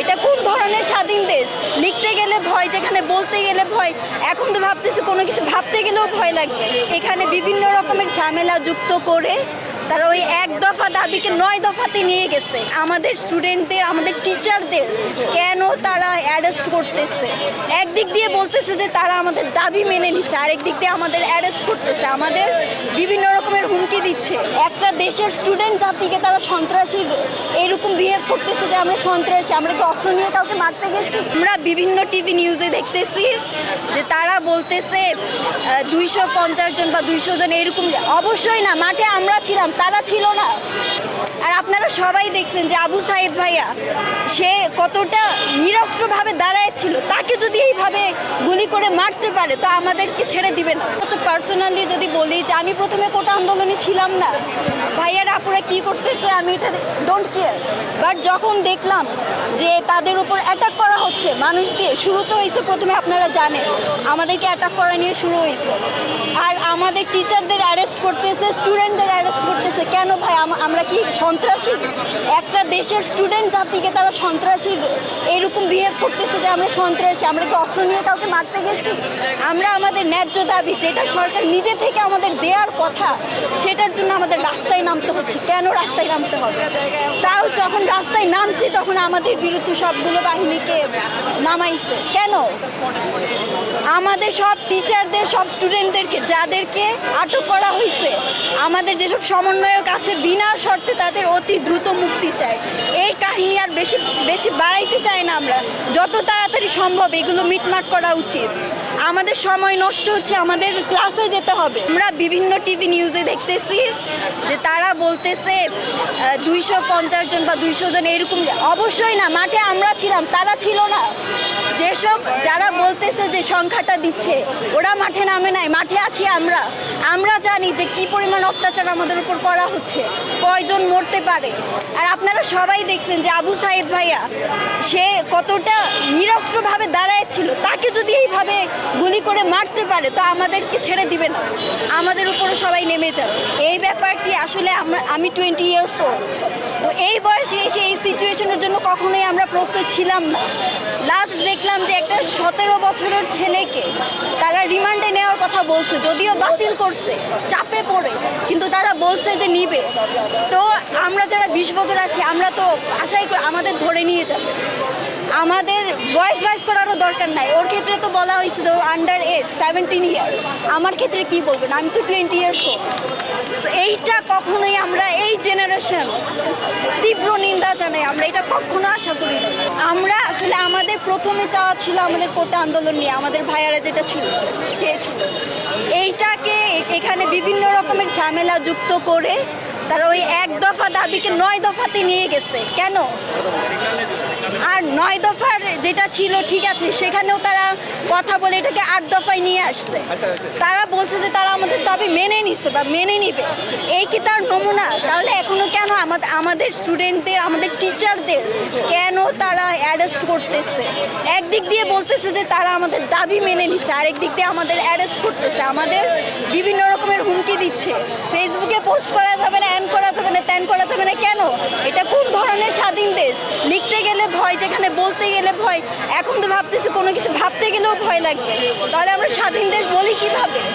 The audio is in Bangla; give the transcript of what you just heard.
এটা কোন ধরনের স্বাধীন দেশ? লিখতে গেলে ভয়, যেখানে বলতে গেলে ভয়, এখন তো ভাবতেছি কোনো কিছু ভাবতে গেলেও ভয় লাগবে। এখানে বিভিন্ন রকমের ঝামেলা যুক্ত করে তারা ওই এক দফা দাবিকে নয় দফাতে নিয়ে গেছে। আমাদের স্টুডেন্টদের আমাদের টিচারদের কেন তারা অ্যারেস্ট করতেছে? একদিক দিয়ে বলতেছে যে তারা আমাদের দাবি মেনে নিচ্ছে আরেক দিক দিয়ে আমাদের অ্যারেস্ট করতেছে। আমাদের বিভিন্ন রকমের হুমকি দিচ্ছে। একটা দেশের স্টুডেন্ট জাতিকে তারা সন্ত্রাসী এরকম বিহেভ করতেছে যে আমরা সন্ত্রাসী, আমরা কি অস্ত্র নিয়ে কাউকে মারতে গেছি? আমরা বিভিন্ন টিভি নিউজে দেখতেছি যে তারা বলতেছে দুইশো পঞ্চাশ জন বা দুইশো জন এরকম, অবশ্যই না, মাঠে আমরা ছিলাম তারা ছিল না। আর আপনারা সবাই দেখছেন যে আবু সাহেব ভাইয়া, সে কতটা নিরস্ত্রভাবে দাঁড়ায় ছিল, তাকে যদি এইভাবে গুলি করে মারতে পারে, তো আমাদেরকে ছেড়ে দিবে না। তো পার্সোনালি যদি বলি যে আমি প্রথমে কোটা আন্দোলনে ছিলাম না, ভাইয়ারা আপনারা কি করতেছে আমি এটা ডোন্ট কেয়ার বাট যখন দেখলাম যে তাদের উপর অ্যাটাক করা হচ্ছে মানুষ দিয়ে শুরু তো হয়েছে প্রথমে, আপনারা জানেন, আমাদেরকে অ্যাটাক করা নিয়ে শুরু হয়েছে। আর আমাদের টিচারদের অ্যারেস্ট করতেছে স্টুডেন্টদের অ্যারেস্ট করতেছে। কেন ভাই? আমরা কি সন্ত্রাসী? একটা দেশের স্টুডেন্ট জাতিকে তারা সন্ত্রাসী এরকম বিহেভ করতেছে যে আমরা সন্ত্রাসী, আমরা কি অস্ত্র নিয়ে কাউকে মারতে গেছি? আমরা আমাদের ন্যায্য দাবি, যেটা সরকার নিজে থেকে আমাদের দেওয়ার কথা, সেটার জন্য আমাদের রাস্তায় নামতে হচ্ছে। কেন রাস্তায় নামতে হবে? নামছি তখন আমাদের বিরুদ্ধে সবগুলো বাহিনীকে নামাইছে। কেন? আমাদের সব টিচারদের সব স্টুডেন্টদেরকে যাদেরকে আটক করা হয়েছে, আমাদের যেসব সমন্বয়ক আছে বিনা শর্তে তাদের অতি দ্রুত মুক্তি চায়। এই কাহিনী আর বেশি বেশি বাড়াইতে চাই না আমরা। যত তাড়াতাড়ি সম্ভব এগুলো মিটমাট করা উচিত। আমাদের সময় নষ্ট হচ্ছে, আমাদের ক্লাসে যেতে হবে। আমরা বিভিন্ন টিভি নিউজে দেখতেছি যে তারা বলতেছে দুইশো পঞ্চাশ জন বা দুইশো জন এরকম, অবশ্যই না, মাঠে আমরা ছিলাম, তারা ছিল না। যেসব যারা বলতেছে যে সংখ্যাটা দিচ্ছে, ওরা মাঠে নামে নাই, মাঠে আছি আমরা। আমরা জানি যে কি পরিমাণ অত্যাচার আমাদের উপর করা হচ্ছে, কয়জন মরতে পারে। আর আপনারা সবাই দেখছেন যে আবু সাহেব ভাইয়া, সে কতটা নিরস্ত্রভাবে দাঁড়ায় ছিল যদি এইভাবে গুলি করে মারতে পারে, তো আমাদেরকে ছেড়ে দিবে না। আমাদের উপরে সবাই নেমে যাবে। এই ব্যাপারটি আসলে আমরা, আমি টোয়েন্টি ইয়ার্স ওল্ড তো এই বয়সে এসে এই সিচুয়েশনের জন্য কখনোই আমরা প্রস্তুত ছিলাম না। লাস্ট দেখলাম যে একটা সতেরো বছরের ছেলেকে তারা রিমান্ডে নেওয়ার কথা বলছে, যদিও বাতিল করছে, চাপে পড়ে, কিন্তু তারা বলছে যে নিবে। তো আমরা যারা বিশ বছর আছি, আমরা তো আশাই করি আমাদের ধরে নিয়ে যাবে। আমাদের ভয়েস রাইজ করারও দরকার নাই। ওর ক্ষেত্রে তো বলা হয়েছে যে আন্ডার এজ সেভেন্টিন ইয়ার্স আমার ক্ষেত্রে কি বলবেন আমি তো টোয়েন্টি ইয়ার্স তো এইটা কখনোই আমরা এই জেনারেশন তীব্র নিন্দা জানাই। আমরা এটা কখনো আশা করি না। আমরা আসলে আমাদের প্রথমে চাওয়া ছিল আমাদের কোটা আন্দোলন নিয়ে, আমাদের ভাইয়ারা যেটা ছিল, চেয়েছিল। এইটাকে এখানে বিভিন্ন রকমের ঝামেলা যুক্ত করে তারা ওই এক দফা দাবিকে নয় দফাতে নিয়ে গেছে। কেন? আর নয় দফার যেটা ছিল ঠিক আছে সেখানেও তারা কথা বলে এটাকে আট দফায় নিয়ে আসছে। তারা বলছে যে তারা আমাদের দাবি মেনে নিচ্ছে বা মেনে নিবে। এই কি তার নমুনা? তাহলে এখনও কেন আমাদের আমাদের স্টুডেন্টদের আমাদের টিচারদের কেন তারা অ্যারেস্ট করতেছে? একদিক দিয়ে বলতেছে যে তারা আমাদের দাবি মেনে নিচ্ছে আরেক দিক দিয়ে আমাদের অ্যারেস্ট করতেছে। আমাদের বিভিন্ন রকমের হুমকি দিচ্ছে। ফেসবুকে পোস্ট করা যাবে না অ্যান করা যাবে না ত্যান করা যাবে না কেন? এটা কোন ধরনের স্বাধীন দেশ? লিখতে ভয়, যেখানে বলতে গেলে ভয়। এখন তো ভাবতেছি কোনো কিছু ভাবতে গেলেও ভয় লাগবে তাহলে আমরা স্বাধীন দেশ বলি কীভাবে?